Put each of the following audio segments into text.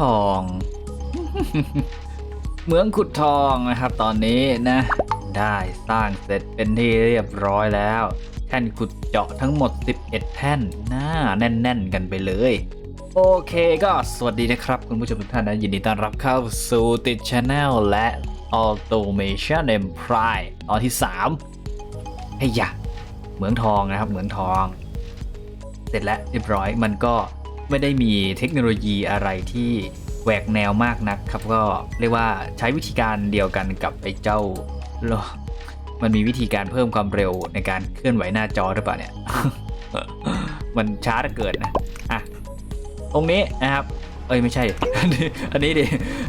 ทอง เหมืองขุดทองนะครับตอนนี้นะ ได้สร้างเสร็จเป็นที่เรียบร้อยแล้ว แท่นขุดเจาะทั้งหมด 11 แท่นหน่าแน่น ๆ กันไปเลยโอเคก็สวัสดีนะครับ คุณผู้ชมทุกท่านนะ ยินดีต้อนรับเข้าสู่ติด Channel และ Automation Empire ตอนที่3ให้ยยะเหมืองทองนะครับ เหมืองทอง เสร็จแล้วเรียบร้อยมันก็ ไม่ได้มีเทคโนโลยีอะไรที่แหวกแนวมากนักครับก็เรียกว่าใช้วิธีการเดียวกันกับไอ้เจ้า มันมีวิธีการเพิ่มความเร็วในการเคลื่อนไหวหน้าจอหรือเปล่าเนี่ย มันช้าเกินนะอะตรงนี้นะครับ เอ้ยไม่ใช่อันนี้อันนี้ดิ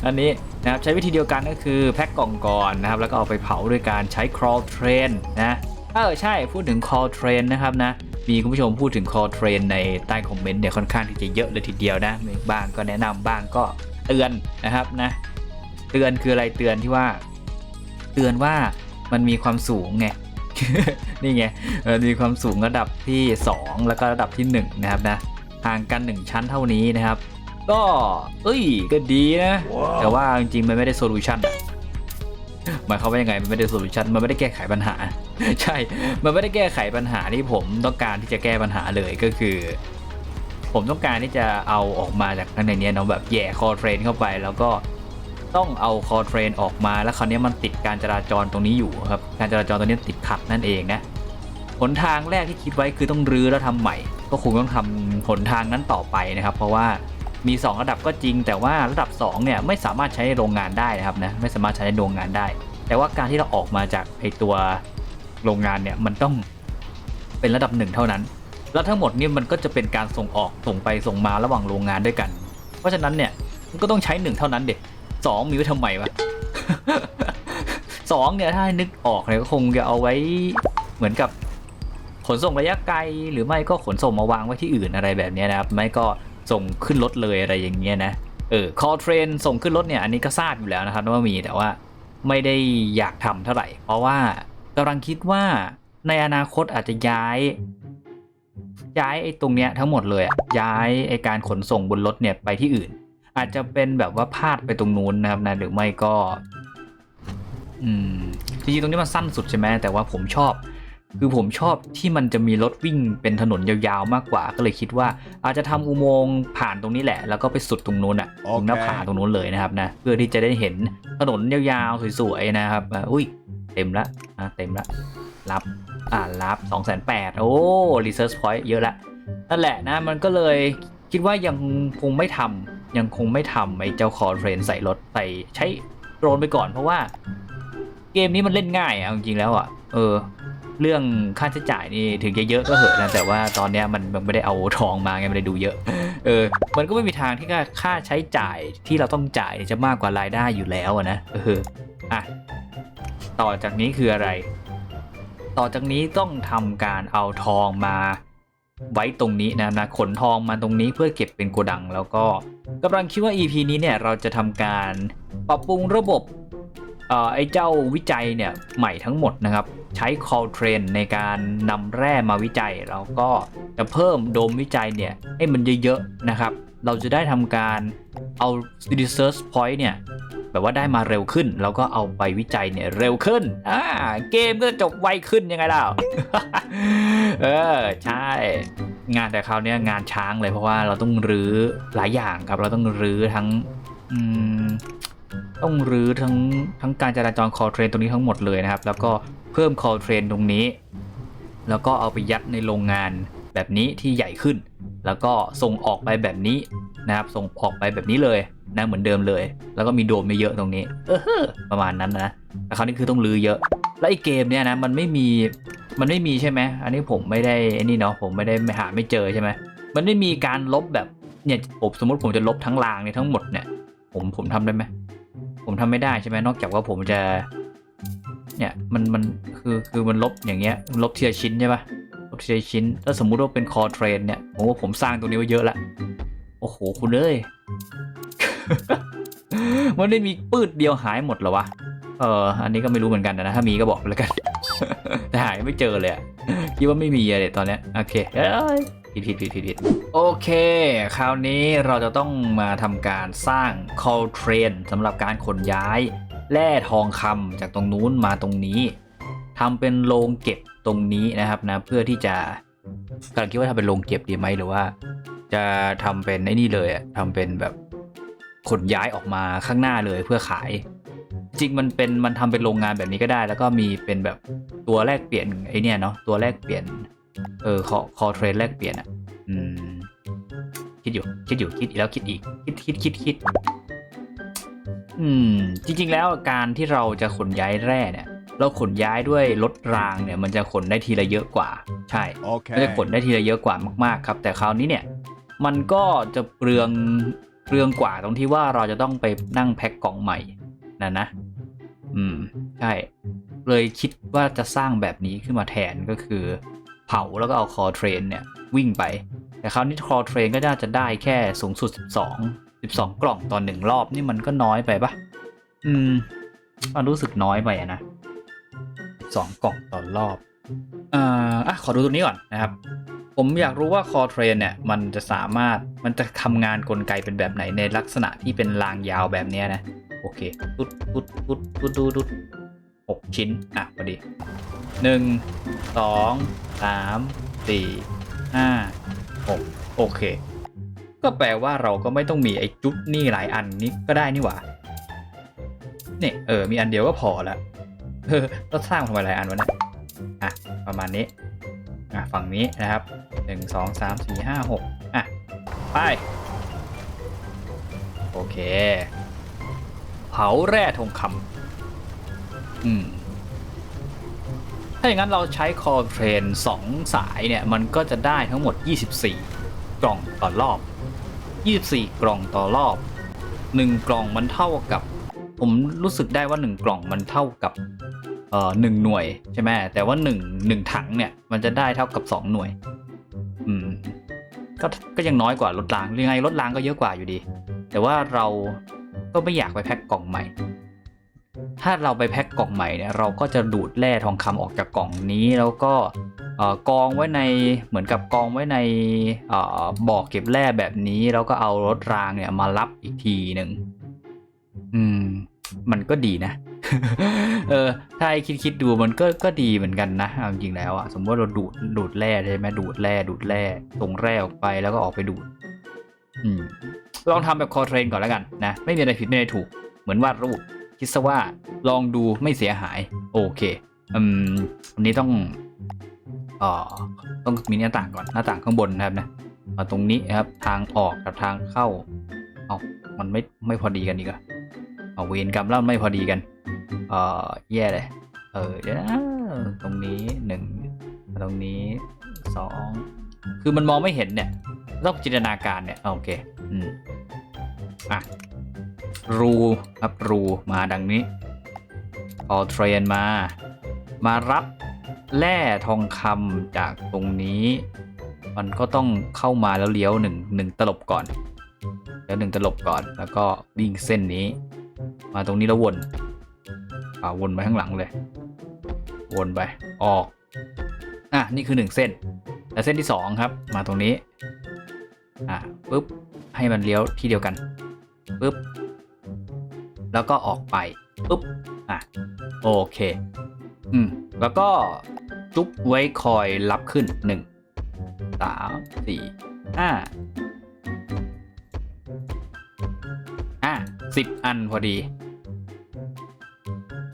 อันนี้นะครับใช้วิธีเดียวกันก็คือแพ็คกล่องก่อนนะครับ แล้วก็เอาไปเผาด้วยการใช้ crawl train นะ เออใช่พูดถึง crawl train นะครับนะ มีคุณผู้ชมพูดถึง call train ในใต้คอมเมนต์เนี่ยค่อนข้างที่จะเยอะเลยทีเดียวนะบ้างก็แนะนำบ้างก็เตือนนะครับนะเตือนคืออะไรเตือนที่ว่า เตือนว่ามันมีความสูงไงนี่ไงมีความสูงระดับที่ 2 แล้วก็ระดับที่ 1 นะครับนะห่างกัน 1 ชั้นเท่านี้นะครับ ก็ เอ้ย ก็ดีนะ แต่ว่าจริงๆ มันไม่ได้โซลูชันอะ มายความว่ายังไงมันไม่ได้โซลูชันมันไม่ได้แก้ไขปัญหา ใช่ มันไม่ได้แก้ไขปัญหาที่ผมต้องการที่จะแก้ปัญหาเลยก็คือ ผมต้องการที่จะเอาออกมาจากข้างในนี้เนาะแบบแย่คอเทรนเข้าไป แล้วก็ต้องเอาคอเทรนออกมาแล้วคราวนี้มันติดการจราจรตรงนี้อยู่ครับการจราจรตรงนี้ติดขัดนั่นเองนะหนทางแรกที่คิดไว้คือต้องรื้อแล้วทำใหม่ ก็คงต้องทำหนทางนั้นต่อไปนะครับ เพราะว่ามี 2 ระดับก็จริง แต่ว่าระดับ2เนี่ยไม่สามารถใช้ในโรงงานได้นะครับนะไม่สามารถใช้ในโรงงานได้ แต่ว่าการที่เราออกมาจากไอตัวโรงงานเนี่ยมันต้องเป็นระดับหนึ่งเท่านั้น แล้วทั้งหมดนี่มันก็จะเป็นการส่งออกส่งไปส่งมาระหว่างโรงงานด้วยกัน เพราะฉะนั้นเนี่ยมันก็ต้องใช้หนึ่งเท่านั้นเด็กสองมีไว้ทำไมวะสองเนี่ยถ้านึกออกเนี่ยก็คงจะเอาไว้เหมือนกับขนส่งระยะไกลหรือไม่ก็ขนส่งมาวางไว้ที่อื่นอะไรแบบนี้นะครับ ไม่ก็ส่งขึ้นรถเลยอะไรอย่างเงี้ยนะเออ call train ส่งขึ้นรถเนี่ยอันนี้ก็ทราบอยู่แล้วนะครับว่ามีแต่ว่า ไม่ได้อยากทำเท่าไหร่ เพราะว่ากำลังคิดว่าในอนาคตอาจจะย้าย ย้ายไอ้ตรงเนี้ยทั้งหมดเลยอะย้ายไอ้การขนส่งบนรถเนี่ยไปที่อื่น อาจจะเป็นแบบว่าพาดไปตรงนู้นนะครับนะหรือไม่ก็ อืมจริงๆตรงนี้มันสั้นสุดใช่ไหมแต่ว่าผมชอบ คือผมชอบที่มันจะมีรถวิ่งเป็นถนนยาวๆมากกว่า ก็เลยคิดว่าอาจจะทำอุโมงค์ผ่านตรงนี้แหละ แล้วก็ไปสุดตรงนู้นอะโอตเครงหน้าผาตรงนู้นเลยนะครับนะเพื่อที่จะได้เห็นถนนยาวๆสวยๆนะครับอะอุ้ยเต็มละอะเต็มละรับอ่ารับ2 8 0 0 0โอ้ research point เยอะละนั่นแหละนะมันก็เลยคิดว่ายังคงไม่ทำยังคงไม่ทำไอ้เจ้าคอเทรนใส่รถใส่ใช้โดรนไปก่อนเพราะว่า เกมนี้มันเล่นง่ายอะเอาจริงๆแล้วอะเออ เรื่องค่าใช้จ่ายนี่ถึงจะเยอะก็เหอะนะแต่ว่าตอนเนี้ยมันมันไม่ได้เอาทองมาไงไม่ได้ดูเยอะ เออ มันก็ไม่มีทางที่ค่าใช้จ่ายที่เราต้องจ่ายจะมากกว่ารายได้อยู่แล้วนะเอออะต่อจากนี้คืออะไร ต่อจากนี้ต้องทำการเอาทองมาไว้ตรงนี้นะนะขนทองมาตรงนี้เพื่อเก็บเป็นโกดัง แล้วก็กำลังคิดว่า EP นี้เนี่ยเราจะทำการปรับปรุงระบบเอ่อไอ้เจ้าวิจัยเนี่ยใหม่ทั้งหมดนะครับ ใช้ call train ในการนำแร่มาวิจัย แล้วก็จะเพิ่มโดมวิจัยเนี่ยให้มันเยอะๆนะครับ เราจะได้ทำการเอา research point เนี่ยแบบว่าได้มาเร็วขึ้น แล้วก็เอาไปวิจัยเนี่ยเร็วขึ้นอ่าเกมก็จะจบไวขึ้นยังไงล่ะเออใช่ งานแต่คราวนี้งานช้างเลยเพราะว่าเราต้องรื้อหลายอย่างครับ เราต้องรื้อทั้งอืม ต้องรื้อทั้งทั้งการจราจร call train ตรงนี้ทั้งหมดเลยนะครับ แล้วก็เพิ่ม call train ตรงนี้ แล้วก็เอาไปยัดในโรงงานแบบนี้ที่ใหญ่ขึ้น แล้วก็ส่งออกไปแบบนี้นะครับ ส่งออกไปแบบนี้เลยนะเหมือนเดิมเลย แล้วก็มีโดมไม่เยอะตรงนี้ เออประมาณนั้นนะแต่คราวนี้คือต้องรื้อเยอะ แล้วไอ้เกมเนี่ยนะมันไม่มีมันไม่มีใช่ไหมอันนี้ผมไม่ได้ไอ้นี่เนาะผมไม่ได้ไม่หาไม่เจอใช่ไหมมันไม่มีการลบแบบเนี่ยผมสมมติผมจะลบทั้งรางเนี่ยทั้งหมดเนี่ยผมผมทำได้ไหม ผมทำไม่ได้ใช่ไหมนอกจากว่าผมจะ เนี่ยมันมันคือคือมันลบอย่างเงี้ยลบทีละชิ้นใช่ปะลบทีละชิ้น ถ้าสมมุติว่าเป็นคอเทรนเนี่ยผมว่าผมสร้างตรงนี้ไว้เยอะละโอ้โหคุณเอ้ยมันได้มีปืดเดียวหายหมดเหรอวะเอออันนี้ก็ไม่รู้เหมือนกันนะถ้ามีก็บอกแล้วกันแต่หายไม่เจอเลยอะคิดว่าไม่มีอะเด็ตอนเนี้ยโอเคเอ้ย ผิดผิดผิดผิดผิดโอเค คราวนี้เราจะต้องมาทำการสร้าง call train สำหรับการขนย้ายแร่ทองคำจากตรงนู้นมาตรงนี้ทำเป็นโรงเก็บตรงนี้นะครับนะเพื่อที่จะกำลังคิดว่าทำเป็นโรงเก็บดีไหมหรือว่า จะทำเป็นไอ้นี่เลยอะทำเป็นแบบขนย้ายออกมาข้างหน้าเลยเพื่อขาย จริงมันเป็นมันทำเป็นโรงงานแบบนี้ก็ได้ แล้วก็มีเป็นแบบตัวแลกเปลี่ยนไอเนี่ยเนาะตัวแลกเปลี่ยน เออคอคอเทรนแลกเปลี่ยนอะอืมคิดอยู่ คิดอยู่คิดอีกแล้วคิดอีก คิดคิดคิดคิดอืม จริง ๆ แล้วการที่เราจะขนย้ายแร่เนี่ย เราขนย้ายด้วยรถรางเนี่ย มันจะขนได้ทีละเยอะกว่า ใช่มันจะขน Okay. ได้ทีละเยอะกว่ามากๆ ครับ แต่คราวนี้เนี่ย มันก็จะเปลืองเปลืองกว่าตรงที่ว่าเราจะต้องไปนั่งแพ็คกล่องใหม่นะนะ อืม ใช่ เลยคิดว่าจะสร้างแบบนี้ขึ้นมาแทนก็คือ เผาแล้วก็เอาคอเทรนเนี่ยวิ่งไป แต่คราวนี้คอเทรนก็น่าจะได้แค่สูงสุด 12 12 กล่องต่อหนึ่งรอบนี่มันก็น้อยไปปะอืมมันรู้สึกน้อยไปะนะ12 กล่องต่อรอบอ่าอะขอดูตัวนี้ก่อนนะครับ ผมอยากรู้ว่าคอเทรนเนี่ยมันจะสามารถมันจะทำงานกลไกเป็นแบบไหนในลักษณะที่เป็นรางยาวแบบนี้นะ โอเคตุ๊ดตุ๊ดตุ๊ดตุ๊ดตุ๊ด ตุ๊ดหกชิ้น อะพอดีหนึ่งสองสามสี่ห้าหกโอเค ก็แปลว่าเราก็ไม่ต้องมีไอ้จุดนี่หลายอันนี้ก็ได้นี่หว่าเนี่ยเออ มีอันเดียวก็พอละเออเราสร้างทำไมหลายอันวะเนี่ยอะ ประมาณนี้ อะ ฝั่งนี้นะครับหนึ่งสองสามสี่ห้าหกอะ ไป โอเค เผาแร่ทองคำ อืมถ้าอย่างนั้นเราใช้คอเทรน2สายเนี่ย มันก็จะได้ทั้งหมด 24 กล่องต่อรอบ 24 กล่องต่อรอบ 1 กล่องมันเท่ากับ ผมรู้สึกได้ว่า 1 กล่องมันเท่ากับเอ่อหนึ่งหน่วยใช่ไหมแต่ว่า1 1ถังเนี่ย มันจะได้เท่ากับ 2 หน่วย อืมก็ก็ยังน้อยกว่ารถรางยังไงรถรางก็เยอะกว่าอยู่ดี แต่ว่าเราก็ไม่อยากไปแพ็คกล่องใหม่ ถ้าเราไปแพ็คกล่องใหม่เนี่ยเราก็จะดูดแร่ทองคำออกจากกล่องนี้แล้วก็กองไว้ในเหมือนกับกองไว้ในเอ่อบ่อเก็บแร่แบบนี้ แล้วก็เอารถรางเนี่ยมารับอีกทีหนึ่งอืม มันก็ดีนะ เออ ถ้าไอคิดคิดดูมันก็ก็ดีเหมือนกันนะเอาจริงๆแล้วอะสมมติเราดูดดูดแร่ใช่ไหมดูดแร่ดูดแร่ส่งแร่ออกไปแล้วก็ออกไปดูด อืม ลองทำแบบคอเทรนก่อนแล้วกันนะ ไม่มีอะไรผิดไม่มีอะไรถูก เหมือนวาดรูป คิดซะว่าลองดูไม่เสียหาย โอเคอืมวันนี้ต้องอ่อต้องมีหน้าต่างก่อนหน้าต่างข้างบนนะครับนะเอาตรงนี้ครับทางออกกับทางเข้าเอามันไม่ไม่พอดีกันอีกอะเอาเวรกรรมแล้วไม่พอดีกันเออแย่เลยเออเดี๋ยวนะตรงนี้หนึ่งตรงนี้สองคือมันมองไม่เห็นเนี่ยต้องจินตนาการเนี่ยโอเคอืมอะ รูครับรูมาดังนี้พอเทรนมา มารับแร่ทองคำจากตรงนี้ มันก็ต้องเข้ามาแล้วเลี้ยวหนึ่งหนึ่งตลบก่อนเลี้ยวหนึ่งตลบก่อน แล้วก็วิ่งเส้นนี้ มาตรงนี้แล้ววนอ่าวนไปข้างหลังเลย วนไปออกอะนี่คือหนึ่งเส้นและเส้นที่สองครับมาตรงนี้อะปุ๊บให้มันเลี้ยวที่เดียวกันปึ๊บ แล้วก็ออกไปปึ๊บอะโอเคอืมแล้วก็จุ๊บไว้คอยรับขึ้นหนึ่งสามสี่ห้าอะสิบอันพอดี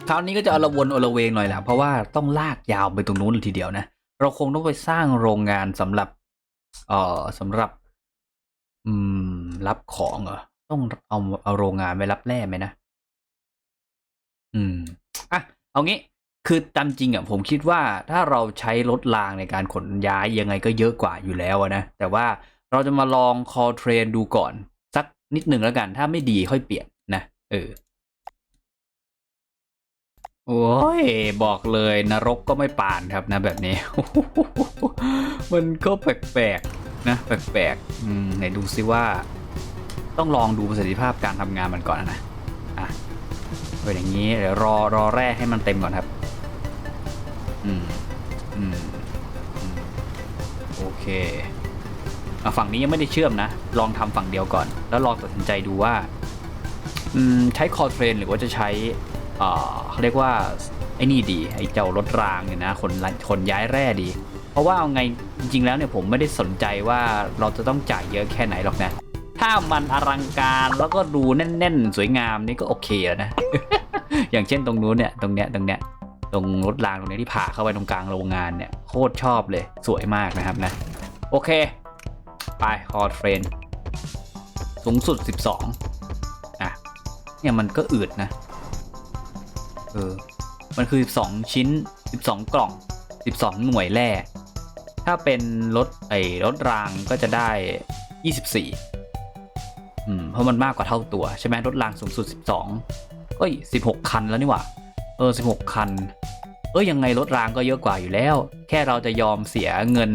คราวนี้ก็จะอลวนอลเวงหน่อยแหละเพราะว่าต้องลากยาวไปตรงนู้นทีเดียวนะ เราคงต้องไปสร้างโรงงานสำหรับ เอ่อสำหรับ อืม รับของเหรอต้องเอาเอาโรงงานไปรับแร่ไหมนะ อืม อะ เอางี้ คือตามจริงอะผมคิดว่าถ้าเราใช้รถรางในการขนย้ายยังไงก็เยอะกว่าอยู่แล้วอะนะ แต่ว่าเราจะมาลองคอเทรนดูก่อน สักนิดหนึ่งแล้วกัน ถ้าไม่ดีค่อยเปลี่ยนนะ เออ โอ้ย บอกเลยนรกก็ไม่ปานครับนะแบบนี้ มันก็แปลกๆนะ แปลกๆ อืมไหนดูซิว่า ต้องลองดูประสิทธิภาพการทำงานมันก่อนนะ อะ ป็นอย่างนี้เดี๋ยวรอรอแร่ให้มันเต็มก่อนครับ อืมอืมอืมโอเคอฝั่งนี้ยังไม่ได้เชื่อมนะ ลองทำฝั่งเดียวก่อน แล้วลองตัดสินใจดูว่า อืมใช้คอเทรนหรือว่าจะใช้เอ่อเขาเรียกว่าไอ้นี่ดีไอ้เจ้ารถรางเนี่ยนะขนละขนย้ายแร่ดี เพราะว่าเอาไงจริงๆแล้วเนี่ยผมไม่ได้สนใจว่าเราจะต้องจ่ายเยอะแค่ไหนหรอกนะ ถ้ามันอลังการแล้วก็ดูแน่น ๆ สวยงามนี่ก็โอเคแล้วนะ อย่างเช่นตรงนู้นเนี่ยตรงเนี้ยตรงเนี้ยตรงรถรางตรงเนี้ยที่ผ่าเข้าไปตรงกลางโรงงานเนี่ยโคตรชอบเลยสวยมากนะครับนะ โอเค ไปคอร์ดเทรนสูงสุด 12อะเนี่ยมันก็อืดนะเออมันคือ 12 ชิ้น 12 กล่อง 12 หน่วยแร่ถ้าเป็นรถไอ้รถรางก็จะได้ 24 เพราะมันมากกว่าเท่าตัวใช่ไหมรถรางสูงสุด 12 เอ้ย 16 คันแล้วนี่หว่า เออ 16 คัน เอ้ยยังไงรถรางก็เยอะกว่าอยู่แล้ว แค่เราจะยอมเสียเงิน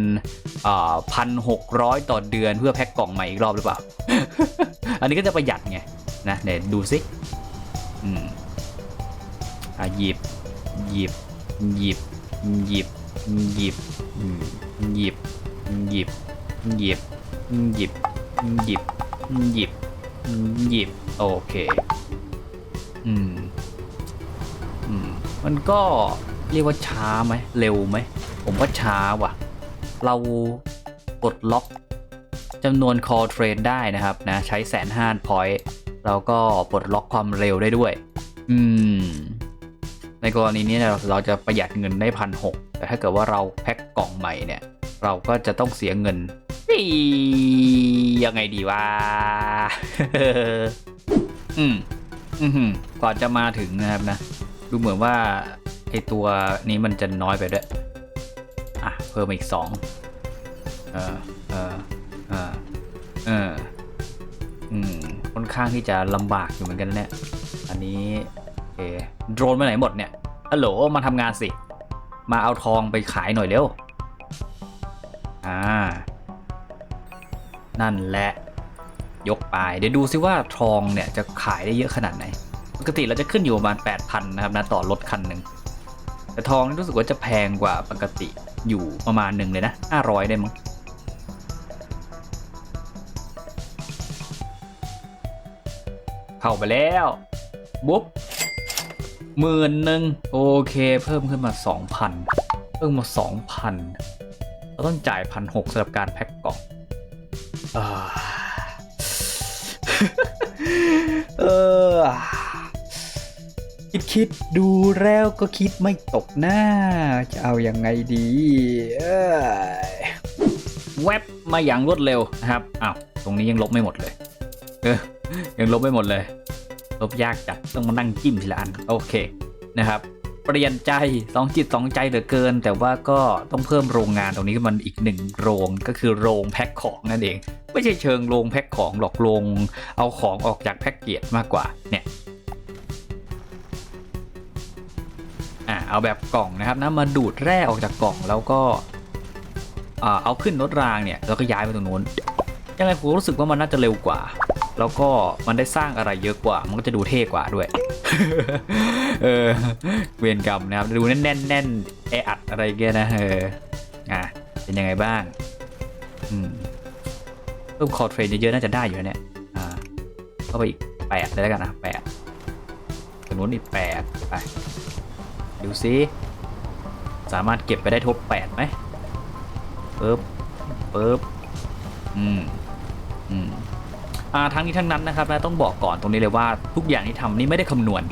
พันหกร้อยต่อเดือนเพื่อแพ็คกล่องใหม่อีกรอบหรือเปล่า อันนี้ก็จะประหยัดไงนะเดี๋ยวดูสิอืมอะหยิบหยิบหยิบหยิบหยิบหยิบหยิบหยิบหยิบหยิบหยิบ หยิบ โอเค อืม อืม มันก็เรียกว่าช้าไหม เร็วไหม ผมว่าช้าว่ะ เรากดล็อกจำนวน call train ได้นะครับนะ ใช้แสนห้าพอยต์แล้วก็ปลดล็อกความเร็วได้ด้วย อืม ในกรณีนี้เนี่ยเราจะประหยัดเงินได้พันหกแต่ถ้าเกิดว่าเราแพ็คกล่องใหม่เนี่ย เราก็จะต้องเสียเงินอี ยังไงดีวะ อืม อืมกว่าจะมาถึงนะครับนะ ดูเหมือนว่าไอตัวนี้มันจะน้อยไปด้วย อะ เพิ่มอีกสอง เออเออเออเออ อืม ค่อนข้างที่จะลำบากอยู่เหมือนกันเนี่ย อันนี้โอเคโดรนไปไหนหมดเนี่ยฮัลโหล มาทำงานสิ มาเอาทองไปขายหน่อยเร็ว อ่า นั่นแหละยกไป เดี๋ยวดูซิว่าทองเนี่ยจะขายได้เยอะขนาดไหน ปกติเราจะขึ้นอยู่ประมาณ 8,000 นะครับนะต่อรถคันหนึ่งแต่ทองรู้สึกว่าจะแพงกว่าปกติอยู่ประมาณหนึ่งเลยนะ 500 ได้มั้งเข้าไปแล้วบุ๊บหมื่นหนึ่งโอเค เพิ่มขึ้นมา 2,000 เพิ่มมา 2,000เราต้องจ่ายพันหกสำหรับการแพ็คกล่อง เออ คิดคิดดูแล้วก็คิดไม่ตกหน้า จะเอาอยัางไงดีเอ้ยแวบมาอย่างรวดเร็วนะครับ อ้าว ตรงนี้ยังลบไม่หมดเลย เออ ยังลบไม่หมดเลย ลบยากจัด ต้องมานั่งจิ้มทีละอัน โอเคนะครับ เปลี่ยนใจสองจิตสองใจเหลือเกิน แต่ว่าก็ต้องเพิ่มโรงงานตรงนี้ขึ้นมันอีกหนึ่งโรงก็คือโรงแพ็คของนั่นเอง ไม่ใช่เชิงโรงแพ็คของหรอกโรงเอาของออกจากแพ็คเกจมากกว่าเนี่ยอ่าเอาแบบกล่องนะครับนะมาดูดแร่ออกจากกล่องแล้วก็อ่าเอาขึ้นรถรางเนี่ยแล้วก็ย้ายไปตรงนู้นยังไงผมรู้สึกว่ามันน่าจะเร็วกว่า แล้วก็มันได้สร้างอะไรเยอะกว่า มันก็จะดูเท่กว่าด้วย เออเวียนกรรมนะครับดูแน่นแน่นแน่นแออัดอะไรเงี้ยนะเอออะเป็นยังไงบ้างอืมเพิ่มคอเทรนเยอะๆน่าจะได้อยู่นะเนี่ยอะเข้าไปอีกแปดเลยแล้วกันนะแปดตรงนู้นอีกแปดไปดูซิสามารถเก็บไปได้ทบแปดไหมปึ๊บปึ๊บอืมอืม ทั้งนี้ทั้งนั้นนะครับนะต้องบอกก่อนตรงนี้เลยว่าทุกอย่างที่ทำนี่ไม่ได้คำนวณ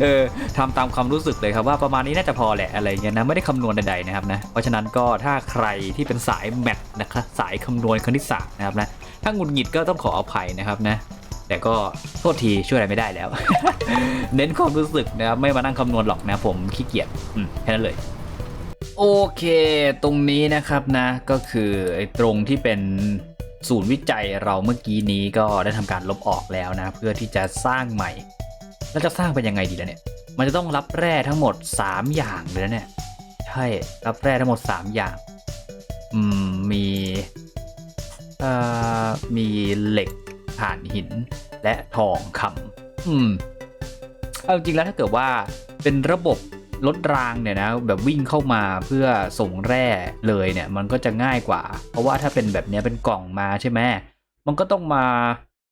เออทำตามความรู้สึกเลยครับว่าประมาณนี้น่าจะพอแหละอะไรเงี้ยนะไม่ได้คำนวณใดๆนะครับนะเพราะฉะนั้นก็ถ้าใครที่เป็นสายแมทนะครับสายคำนวณคณิตศาสตร์นะครับนะถ้าหงุดหงิดก็ต้องขออภัยนะครับนะแต่ก็โทษทีช่วยอะไรไม่ได้แล้ว เน้นความรู้สึกนะครับไม่มานั่งคำนวณหรอกนะผมขี้เกียจแค่นั้นเลยโอเค ตรงนี้นะครับนะก็คือไอ้ตรงที่เป็น ศูนย์วิจัยเราเมื่อกี้นี้ก็ได้ทำการลบออกแล้วนะ เพื่อที่จะสร้างใหม่ แล้วจะสร้างเป็นยังไงดีล่ะเนี่ย มันจะต้องรับแร่ทั้งหมด 3 อย่างเลยนะเนี่ย ใช่ รับแร่ทั้งหมด 3 อย่าง อืม มี เอ่อ มีเหล็กถ่านหินและทองคำอืม เอาจริงแล้วถ้าเกิดว่าเป็นระบบ รถรางเนี่ยนะแบบวิ่งเข้ามาเพื่อส่งแร่เลยเนี่ยมันก็จะง่ายกว่า เพราะว่าถ้าเป็นแบบนี้เป็นกล่องมาใช่ไหมมันก็ต้องมา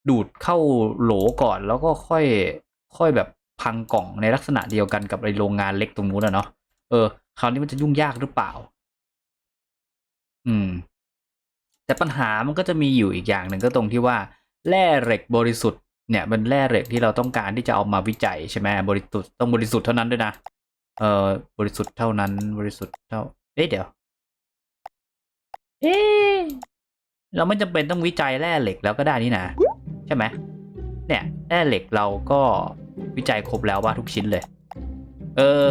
ดูดเข้าโหลก่อนแล้วก็ค่อยค่อยแบบพังกล่องในลักษณะเดียวกันกับไอโรงงานเล็กตรงนู้นอะเนาะเออคราวนี้มันจะยุ่งยากหรือเปล่า อืม แต่ปัญหามันก็จะมีอยู่อีกอย่างหนึ่งก็ตรงที่ว่าแร่เหล็กบริสุทธิ์เนี่ยเป็นแร่เหล็กที่เราต้องการที่จะเอามาวิจัยใช่ไหมบริสุทธิ์ต้องบริสุทธิ์เท่านั้นด้วยนะ เออบริสุทธิ์เท่านั้นบริสุทธิ์เท่า เอ๊ะเดี๋ยว เอ๊ะเราไม่จำเป็นต้องวิจัยแร่เหล็กแล้วก็ได้นี่นะใช่ไหมเนี่ยแร่เหล็กเราก็วิจัยครบแล้วว่าทุกชิ้นเลย เออ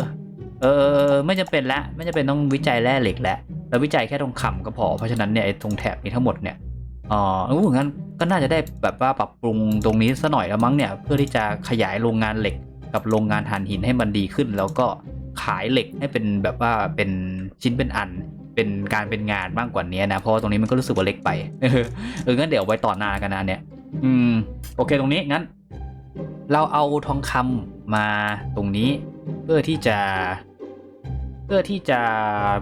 เออไม่จำเป็นละไม่จำเป็นต้องวิจัยแร่เหล็กแล้วเราวิจัยแค่ทองคำก็พอเพราะฉะนั้นเนี่ยไอ้ตรงแถบนี้ทั้งหมดเนี่ยอ๋อเอองั้นก็น่าจะได้แบบว่าปรับปรุงตรงนี้ซะหน่อยแล้วมั้งเนี่ยเพื่อที่จะขยายโรงงานเหล็ก กับโรงงานถ่านหินให้มันดีขึ้น แล้วก็ขายเหล็กให้เป็นแบบว่าเป็นชิ้นเป็นอัน เป็นการเป็นงานมากกว่านี้นะ เพราะว่าตรงนี้มันก็รู้สึกว่าเล็กไป เออเอองั้นเดี๋ยวไว้ต่อหน้ากันนะเนี่ย อืม โอเคตรงนี้งั้น เราเอาทองคำมาตรงนี้ เพื่อที่จะเพื่อที่จะ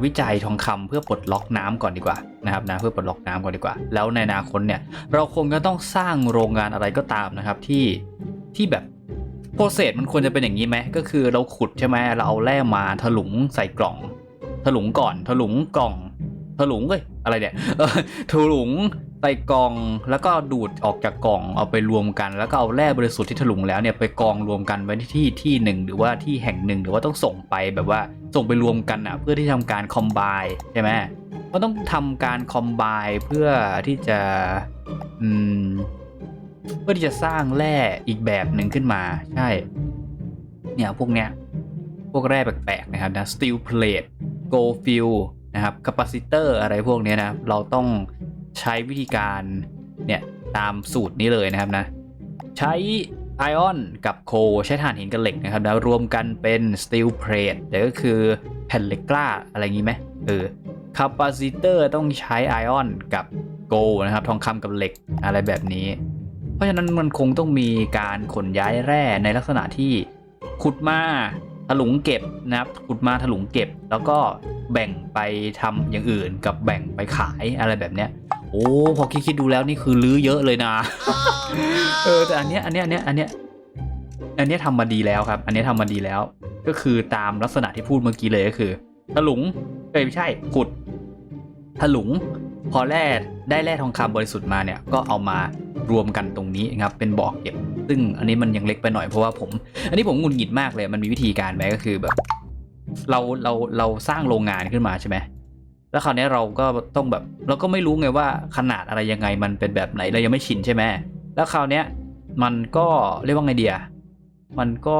วิจัยทองคำเพื่อปลดล็อกน้ำก่อนดีกว่านะครับนะเพื่อปลดล็อกน้ำก่อนดีกว่า แล้วในอนาคตเนี่ย เราคงจะต้องสร้างโรงงานอะไรก็ตามนะครับที่ที่แบบ โปรเซสมันควรจะเป็นอย่างนี้ไหมก็คือเราขุดใช่ไหมเราเอาแร่มาถลุงใส่กล่อง ถลุงก่อน ถลุงกล่อง ถลุงเอ้ยอะไรเนี่ยถลุงใส่กล่องแล้วก็ดูดออกจากกล่องเอาไปรวมกัน แล้วก็เอาแร่บริสุทธิ์ที่ถลุงแล้วเนี่ยไปกองรวมกันไว้ที่ที่หนึ่งหรือว่าที่แห่งหนึ่งหรือว่าต้องส่งไปแบบว่าส่งไปรวมกันอะเพื่อที่ทำการคอมไบใช่ไหมก็ต้องทำการคอมไบเพื่อที่จะอืม เพื่อที่จะสร้างแร่อีกแบบหนึ่งขึ้นมาใช่ เนี่ยพวกเนี้ยพวกแร่แปลกๆนะครับนะ steel plate gold fill นะครับ capacitor อะไรพวกเนี้ยนะเราต้องใช้วิธีการเนี่ยตามสูตรนี้เลยนะครับนะใช้ไอออนกับโคใช้ถ่านหินกับเหล็กนะครับแล้วรวมกันเป็น steel plate หรือก็คือแผ่นเหล็กกล้าอะไรอย่างนี้ไหมเออ capacitor ต้องใช้ไอออนกับโกนะครับทองคำกับเหล็กอะไรแบบนี้ เพราะฉะนั้นมันคงต้องมีการขนย้ายแร่ในลักษณะที่ขุดมาถลุงเก็บนะครับขุดมาถลุงเก็บ แล้วก็แบ่งไปทำอย่างอื่นกับแบ่งไปขายอะไรแบบเนี้ย โอ้พอคิดๆดูแล้วนี่คือลื้อเยอะเลยนะเออแต่อันเนี้ยอันเนี้ยอันเนี้ยอันเนี้ยอันเนี้ยทำมาดีแล้วครับ อันเนี้ยทำมาดีแล้ว ก็คือตามลักษณะที่พูดเมื่อกี้เลยก็คือถลุงเอ้ยไม่ใช่ขุดถลุง พอแร่ได้แร่ทองคำบริสุทธิ์มาเนี่ยก็เอามารวมกันตรงนี้นะครับเป็นบ่อเก็บ ซึ่งอันนี้มันยังเล็กไปหน่อยเพราะว่าผม อันนี้ผมหงุดหงิดมากเลยมันมีวิธีการไหมก็คือแบบ เราเราเราสร้างโรงงานขึ้นมาใช่ไหมแล้วคราวนี้เราก็ต้องแบบ เราก็ไม่รู้ไงว่าขนาดอะไรยังไงมันเป็นแบบไหนเรายังไม่ชินใช่ไหมแล้วคราวนี้มันก็เรียกว่าไงเดียมันก็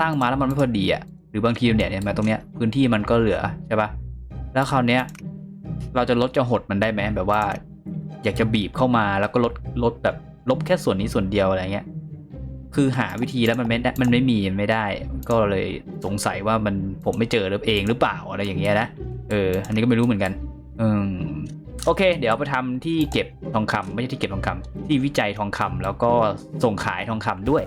สร้งมาแล้วมันไม่พอดีอะหรือบางทีเนี่ยเนี่ยมาตรงเนี้ยพื้นที่มันก็เหลือใช่ปะแล้วคราวนี้ เราจะลดจะหดมันได้ไหมแบบว่า อยากจะบีบเข้ามาแล้วก็ลดลดแบบลบแค่ส่วนนี้ส่วนเดียวอะไรเงี้ยคือหาวิธีแล้วมันไม่ได้มันไม่มีมันไม่ได้ ก็เลยสงสัยว่ามันผมไม่เจอหรือเองหรือเปล่าอะไรอย่างเงี้ยนะเออ อันนี้ก็ไม่รู้เหมือนกัน อืมโอเค เดี๋ยวไปทำที่เก็บทองคำไม่ใช่ที่เก็บทองคำที่วิจัยทองคำแล้วก็ส่งขายทองคำด้วย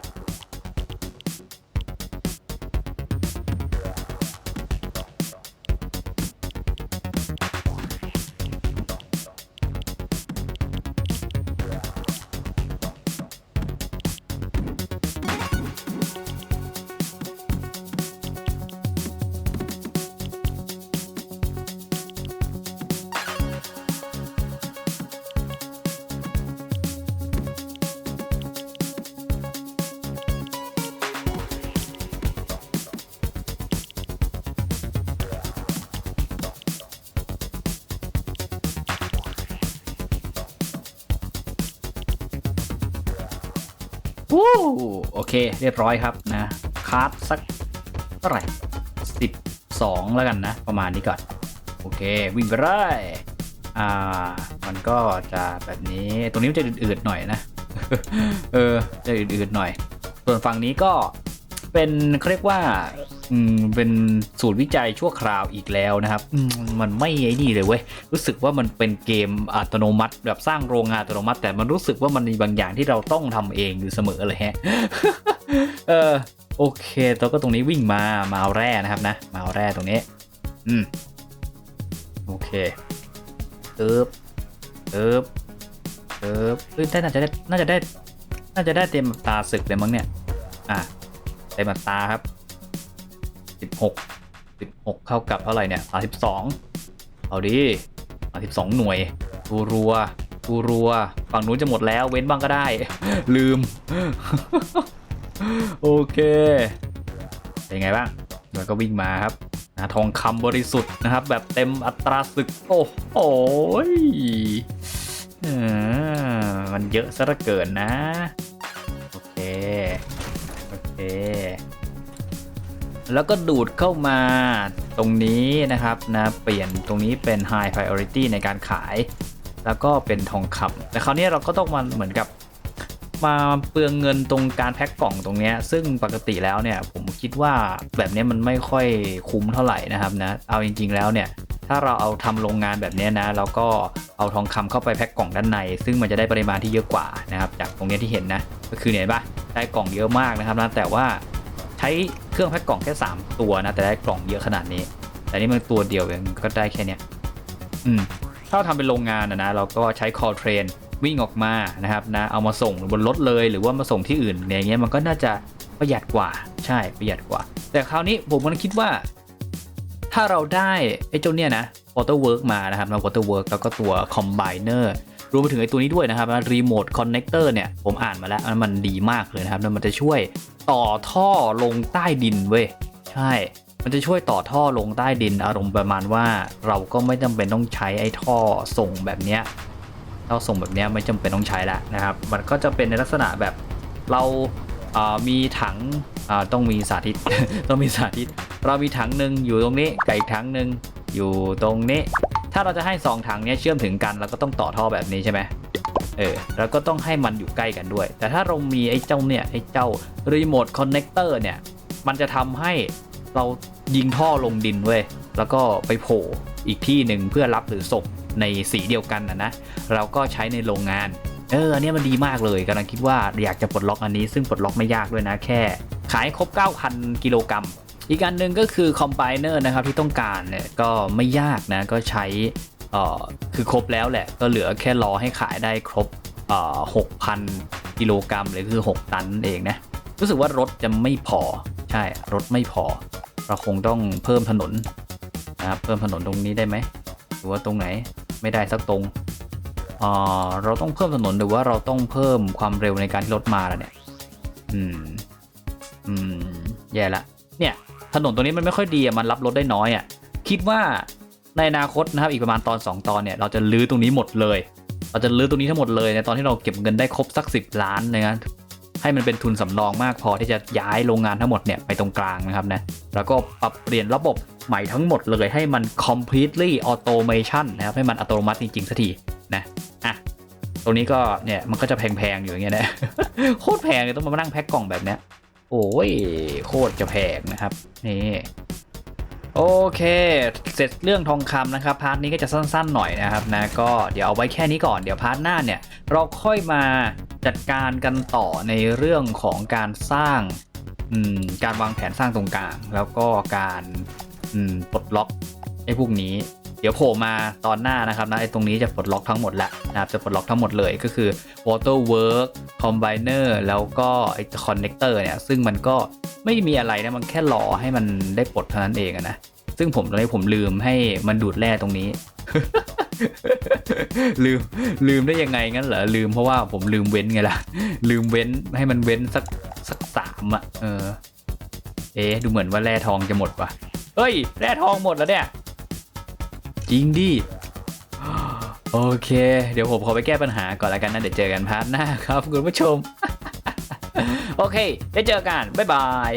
วู้โอเค เรียบร้อยครับนะคาร์ดสักเท่าไหร่สิบสองแล้วกันนะ ประมาณนี้ก่อน โอเค วิ่งไปเลยอ่า มันก็จะแบบนี้ตรงนี้มันจะอืดๆหน่อยนะ เออ จะอืดๆหน่อย ส่วนฝั่งนี้ก็เป็นเขาเรียกว่า อืมเป็นสูตรวิจัยชั่วคราวอีกแล้วนะครับอืมมันไม่ไอ้นี่เลยเว้ยรู้สึกว่ามันเป็นเกมอัตโนมัติ แบบสร้างโรงงานอัตโนมัติ แต่มันรู้สึกว่ามันมีบางอย่างที่เราต้องทำเองอยู่เสมอเลยฮะเออโอเคตัวก็ตรงนี้วิ่งมามาเอาแร่นะครับนะมาเอาแร่ตรงนี้ อืมโอเคเติบเติบเติบเฮ้ยได้น่าจะได้น่าจะได้ น่าจะได้เต็มตาศึกเลยมั้งเนี่ย อะเต็มตาครับ สิบหกสิบหกเท่ากับเท่าไหร่เนี่ยสาสิบสองเอาดิสาสิบสองหน่วยตูรัวตูรัวฝั่งนู้นจะหมดแล้วเว้นบ้างก็ได้ ลืม โอเค เป็นไงบ้างมันก็วิ่งมาครับนะทองคำบริสุทธิ์นะครับ แบบเต็มอัตราศึก โอ้โหมันเยอะซะเหลือเกินนะ โอเค โอเค แล้วก็ดูดเข้ามาตรงนี้นะครับนะเปลี่ยนตรงนี้เป็น High Priority ในการขาย แล้วก็เป็นทองคำแต่คราวนี้เราก็ต้องมาเหมือนกับมาเปลืองเงินตรงการแพ็คกล่องตรงนี้ซึ่งปกติแล้วเนี่ยผมคิดว่าแบบนี้มันไม่ค่อยคุ้มเท่าไหร่นะครับนะเอาจริง ๆ แล้วเนี่ยถ้าเราเอาทำโรงงานแบบนี้นะแล้วก็เอาทองคำเข้าไปแพ็คกล่องด้านใน ซึ่งมันจะได้ปริมาณที่เยอะกว่านะครับจากตรงนี้ที่เห็นนะก็คือเนี่ยเห็นปะได้กล่องเยอะมากนะครับนะแต่ว่าใช้ รื่องแพ็คกล่องแค่ 3 ตัวนะแต่ได้กล่องเยอะขนาดนี้ แต่นี่มันตัวเดียวเองก็ได้แค่เนี้ยอืมถ้าเราทำเป็นโรงงานนะนะเราก็ใช้ call train วิ่งออกมานะครับนะเอามาส่งบนรถเลยหรือว่ามาส่งที่อื่นเนี่ยอย่างเงี้ยมันก็น่าจะประหยัดกว่าใช่ประหยัดกว่า แต่คราวนี้ผมมันคิดว่า ถ้าเราได้ไอ้เจ้าเนี่ยนะ Waterwork มานะครับมา Waterwork แล้วก็ตัว Combiner ร รวมไปถึงไอ้ตัวนี้ด้วยนะครับ Remote Connector เนี่ยผมอ่านมาแล้วมันดีมากเลยนะครับแล้วมันจะช่วยต่อท่อลงใต้ดินเว้ยใช่มันจะช่วยต่อท่อลงใต้ดินอารมณ์ประมาณว่า เราก็ไม่จำเป็นต้องใช้ไอ้ท่อส่งแบบเนี้ยเราส่งแบบเนี้ยไม่จำเป็นต้องใช้ละนะครับ มันก็จะเป็นในลักษณะแบบเรามีถังต้องมีสาธิตต้องมีสาธิต เรามีถังหนึ่งอยู่ตรงนี้กับอีกถังหนึ่งอยู่ตรงนี้ ถ้าเราจะให้ 2 ถังเนี้ยเชื่อมถึงกันเราก็ต้องต่อท่อแบบนี้ใช่ไหมเออแล้วก็ต้องให้มันอยู่ใกล้กันด้วย แต่ถ้าเรามีไอ้เจ้าเนี่ยไอ้เจ้ารีโมทคอนเนคเตอร์เนี่ยมันจะทำให้เรายิงท่อลงดินเว้ยแล้วก็ไปโผล่อีกที่หนึ่งเพื่อรับหรือส่งในสีเดียวกันนะนะเราก็ใช้ในโรงงาน เอออันเนี้ยมันดีมากเลยกำลังคิดว่าอยากจะปลดล็อกอันนี้ ซึ่งปลดล็อกไม่ยากด้วยนะแค่ ขายครบ 9,000 กิโลกรัม อีกอันหนึ่งก็คือคอมไ n เนอร์นะครับที่ต้องการเนี่ยก็ไม่ยากนะก็ใช้คือครบแล้วแหละ ก็เหลือแค่รอให้ขายได้ครบ6,000กิโลกรัมหรือคือ 6 ตันนั่นเองนะ รู้สึกว่ารถจะไม่พอใช่รถไม่พอ เราคงต้องเพิ่มถนนนะครับเพิ่มถนนตรงนี้ได้ไหมหรือว่าตรงไหนไม่ได้สักตรงเเราต้องเพิ่มถนนหรือว่าเราต้องเพิ่มความเร็วในการที่รถมาแล้วเนี่ย อืม อืม แย่ละ เนี่ย ถนนตรงนี้มันไม่ค่อยดีอะมันรับรถได้น้อยอะคิดว่าในอนาคตนะครับอีกประมาณตอน 2 ตอนเนี่ยเราจะลื้อตรงนี้หมดเลย เราจะลื้อตรงนี้ทั้งหมดเลยในตอนที่เราเก็บเงินได้ครบสัก 10 ล้านนะครับให้มันเป็นทุนสำรองมากพอที่จะย้ายโรงงานทั้งหมดเนี่ยไปตรงกลางนะครับนะแล้วก็ปรับเปลี่ยนระบบใหม่ทั้งหมดเลยให้มัน completely automation นะครับให้มันอัตโนมัติจริงๆสักทีนะอะตรงนี้ก็เนี่ยมันก็จะแพงๆอยู่อย่างเงี้ยนะโคตรแพงเลยต้องมานั่งแพ็คกล่องแบบเนี้ย โอ้ยโคตรจะแพงนะครับนี่โอเค เสร็จเรื่องทองคำนะครับ พาร์ทนี้ก็จะสั้นๆหน่อยนะครับนะ ก็เดี๋ยวเอาไว้แค่นี้ก่อน เดี๋ยวพาร์ทหน้าเนี่ย เราค่อยมาจัดการกันต่อในเรื่องของการสร้างการวางแผนสร้างตรงกลาง แล้วก็การปลดล็อกไอ้พวกนี้ เดี๋ยวโผล่มาตอนหน้านะครับนะไอ้ตรงนี้จะปลดล็อกทั้งหมดแหละนะครับจะปลดล็อกทั้งหมดเลยก็คือ Waterwork Combiner แล้วก็ไอ้ Connector เนี่ยซึ่งมันก็ไม่มีอะไรนะมันแค่รอให้มันได้ปลดเท่านั้นเองนะซึ่งผมตอนนี้ผมลืมให้มันดูดแร่ตรงนี้ ลืมลืมได้ยังไงงั้นเหรอลืมเพราะว่าผมลืมเว้นไงล่ะ ลืมเว้นให้มันเว้นสักสักสามอะเออเอ๊ดูเหมือนว่าแร่ทองจะหมดว่ะเฮ้ยแร่ทองหมดแล้วเนี่ย จริงดิ โอเค เดี๋ยวผมขอไปแก้ปัญหาก่อนแล้วกันนะ เดี๋ยวเจอกันพาร์ทหน้าครับคุณผู้ชม โอเค ได้เจอกัน บ๊ายบาย